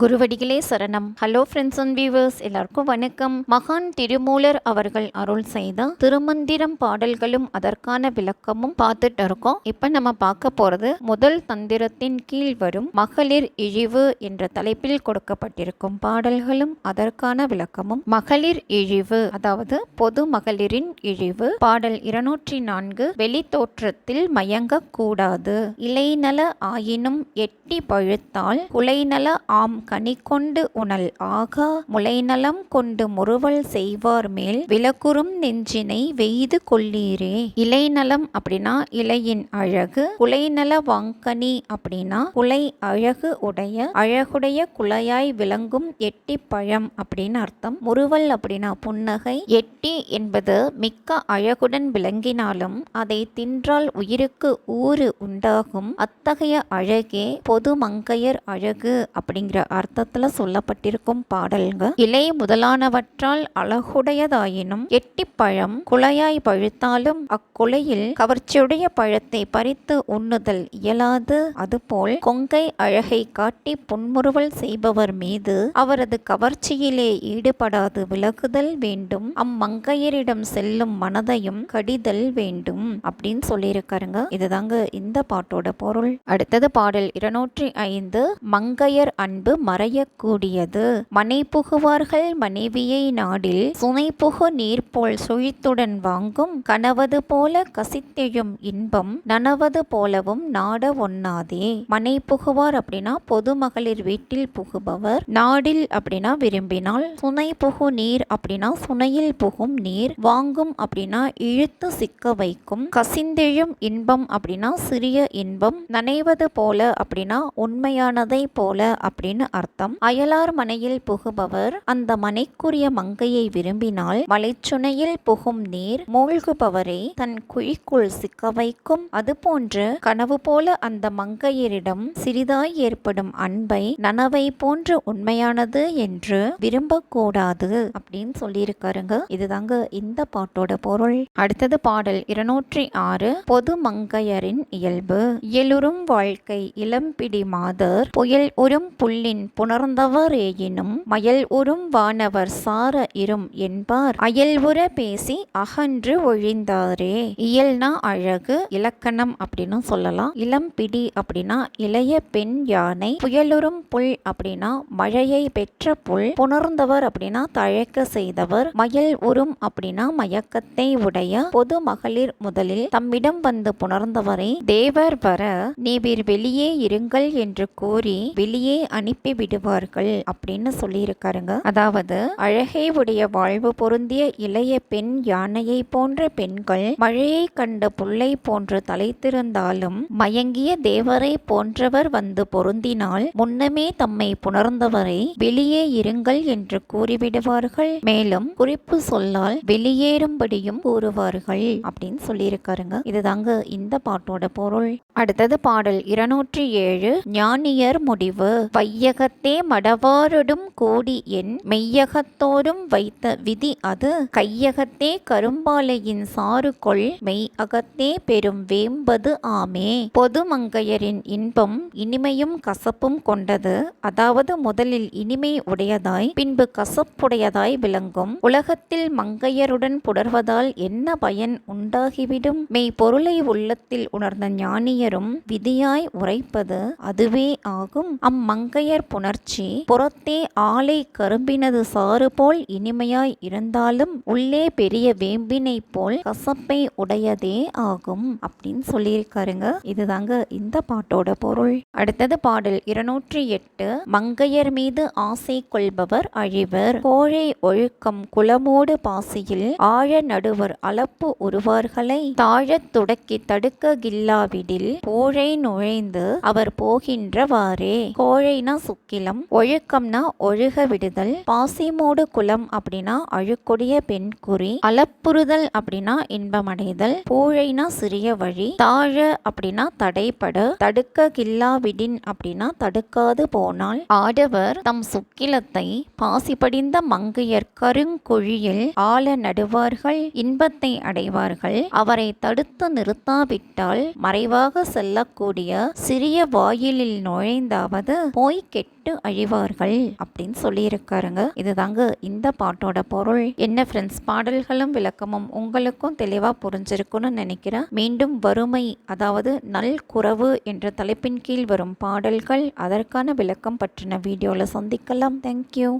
குருவடிகளே சரணம். Hello friends and viewers எல்லாருக்கும் வணக்கம். மகான் திருமூலர் அவர்கள் அருள் செய்த திருமந்திரம் பாடல்களும் அதற்கான விளக்கமும் பார்த்துட்டு இருக்கோம். இப்போ நம்ம பார்க்க போறது முதல் தந்திரத்தின் கீழ் வரும் மகளிர் இழிவு என்ற தலைப்பில் கொடுக்கப்பட்டிருக்கும் பாடல்களும் அதற்கான விளக்கமும். மகளிர் இழிவு அதாவது பொது மகளிரின் இழிவு பாடல் இருநூற்றி நான்கு வெளித்தோற்றத்தில் மயங்கக்கூடாது இலைநல ஆயினும் எட்டி பழுத்தால் குலைநல ஆம் கனிக்கொண்டு உணல் ஆகா முளைநலம் கொண்டு முறுவல் செய்வார் மேல் விலக்குறும் நெஞ்சினை வெய்து கொள்ளீரே. இலைநலம் அப்படின்னா இலையின் அழகு குலைநல வாங்கனி அப்படின்னா குலை அழகு உடைய அழகுடைய குலையாய் விளங்கும் எட்டி பழம் அப்படின்னு அர்த்தம். முறுவல் அப்படின்னா புன்னகை. எட்டி என்பது மிக்க அழகுடன் விளங்கினாலும் அதை தின்றால் உயிருக்கு ஊறு உண்டாகும். அத்தகைய அழகே பொது மங்கையர் அழகு அப்படிங்கிற அர்த்தத்துல சொல்லப்பட்டிருக்கும் பாடல்கள் இலை முதலானவற்றால் அழகுடையதாயினும் எட்டிப்பழம் குலையாய் பழுத்தாலும் அக்குலையில் கவர்ச்சியுடைய பழத்தை பறித்து உண்ணுதல் இயலாது. அதுபோல் கொங்கை அழகை காட்டி புன்முறுவல் செய்பவர் மீது அவரது கவர்ச்சியிலே ஈடுபடாது விலகுதல் வேண்டும். அம்மங்கையரிடம் செல்லும் மனதையும் கடிதல் வேண்டும் அப்படின்னு சொல்லியிருக்காருங்க. இதுதாங்க இந்த பாட்டோட பொருள். அடுத்தது பாடல் இருநூற்றி ஐந்து மங்கையர் அன்பு மறையக்கூடியது. மனை புகுவார்கள் மனைவியை நாடில் சுனை புகு நீர் போல் சுழித்துடன் வாங்கும் கனவது போல கசித்தெழும் இன்பம் நனவது போலவும் நாட ஒண்ணாதே. மனை புகுவார் அப்படின்னா பொது மகளிர் வீட்டில் புகுபவர். நாடில் அப்படின்னா விரும்பினால் சுனை புகு நீர் அப்படின்னா சுனையில் புகும் நீர். வாங்கும் அப்படின்னா இழுத்து சிக்க வைக்கும். கசிந்தெழும் இன்பம் அப்படின்னா சிறிய இன்பம். நனைவது போல அப்படின்னா உண்மையானதை போல அப்படின்னு அர்த்தம். அயலார் மனையில் புகுபவர் அந்த மனைக்குரிய மங்கையை விரும்பினால் மலைச்சுனையில் புகும் நீர் மூழ்குபவரை தன் குழிக்குள் சிக்க வைக்கும் அதுபோன்று கனவு போல அந்த மங்கையரிடம் சிறிதாய் ஏற்படும் அன்பை நனவை போன்று உண்மையானது என்று விரும்பக்கூடாது அப்படின்னு சொல்லியிருக்காருங்க. இதுதாங்க இந்த பாட்டோட பொருள். அடுத்தது பாடல் இருநூற்றி ஆறு பொது மங்கையரின் இயல்பு. இயலுறும் வாழ்க்கை இளம்பிடி மாதர் புயல் உறும் புல்லின் புணர்ந்தவர் ஏயினும் மயல் உறும் வானவர் சார இரும் என்பார். அயல் உற பேசி அகன்று ஒழிந்தாரே. இயல்னா அழகு இலக்கணம் அப்படின்னு சொல்லலாம். இளம்பிடி அப்படின்னா இளைய பெண் யானை. புயலுறும் புல் அப்படின்னா மழையை பெற்ற புல். புணர்ந்தவர் அப்படின்னா தழைக்க செய்தவர். மயல் உறும் அப்படின்னா மயக்கத்தை உடைய பொது மகளிர் முதலில் தம்மிடம் வந்து புணர்ந்தவரை. தேவர் வர நீவிர் வெளியே இருங்கள் என்று கூறி வெளியே அனுப்பி விடுவார்கள் அப்படின்னு சொல்லியிருக்காருங்க. அதாவது அழகை உடைய வாழ்வு பொருந்திய இளைய பெண் யானையை போன்ற பெண்கள் மழையை கண்ட புல்லை போன்று தலைத்திருந்தாலும் மயங்கிய தேவரை போன்றவர் வந்து பொருந்தினால் முன்னமே தம்மை புணர்ந்தவரை வெளியே இருங்கள் என்று கூறிவிடுவார்கள். மேலும் குறிப்பு சொல்லால் வெளியேறும்படியும் கூறுவார்கள் அப்படின்னு சொல்லியிருக்காருங்க. இதுதாங்க இந்த பாட்டோட பொருள். அடுத்தது பாடல் இருநூற்றி ஏழு ஞானியர் முடிவு வையகத்தே மடவாருடும் கோடி என் மெய்யகத்தோரும் வைத்த விதி அது. கையகத்தே கரும்பாலையின் சாறு கொள் மெய் அகத்தே பெரும் வேம்பது ஆமே. பொது மங்கையரின் இன்பம் இனிமையும் கசப்பும் கொண்டது. அதாவது முதலில் இனிமை உடையதாய் பின்பு கசப்புடையதாய் விளங்கும். உலகத்தில் மங்கையருடன் புடர்வதால் என்ன பயன் உண்டாகிவிடும்? மெய் பொருளை உள்ளத்தில் உணர்ந்த ஞானியரும் விதியாய் உரைப்பது அதுவே ஆகும். அம்மங்கையர் புணர்ச்சி புறத்தே ஆலை கரும்பினது சாறு போல் இனிமையாய் இருந்தாலும் உள்ளே பெரிய வேம்பினை போல் கசப்பை உடையதே ஆகும் அப்படின்னு சொல்லியிருக்காருங்க. இதுதாங்க இந்த பாட்டோட பொருள். அடுத்தது பாடல் இருநூற்றி எட்டு மங்கையர் மீது ஆசை கொள்பவர் அழிவர். கோழை ஒழுக்கம் குளமோடு பாசியில் ஆழ நடுவர் அளப்பு உருவார்களை தாழத் துடக்கி தடுக்க கில்லாவிடில் போழை நுழைந்து அவர் போகின்றவாறே. கோழைனா சுக்கிலம் ஒழுக்கம்னா ஒழுக விடுதல் பாசிமோடு குலம் அப்படின்னா அழுக்குடைய பெண் குறி. அளப்புறுதல் அப்படின்னா இன்பமடைதல். பூழைனா சிறிய வழி. தாழ அப்படின்னா தடைப்பட தடுக்க கில்லாவிடின் அப்படின்னா தடுக்காது போனால். ஆடவர் தம் சுக்கிலத்தை பாசிபடிந்த மங்கையர் கருங்குழியில் ஆழ நடுவார்கள். இன்பத்தை அடைவார்கள். அவரை தடுத்து நிறுத்தாவிட்டால் மறைவாக செல்லக்கூடிய சிறிய வாயிலில் நுழைந்தாவது போய் கெட்டு கெட்டு அழிவார்கள் அப்படின்னு சொல்லியிருக்காருங்க. இதுதாங்க இந்த பாட்டோட பொருள். என்ன ஃப்ரெண்ட்ஸ் பாடல்களும் விளக்கமும் உங்களுக்கும் தெளிவாக புரிஞ்சிருக்கும்னு நினைக்கிறேன். மீண்டும் வறுமை அதாவது நல் குறவு என்ற தலைப்பின் கீழ் வரும் பாடல்கள் அதற்கான விளக்கம் பற்றின வீடியோவில் சந்திக்கலாம். தேங்க்யூ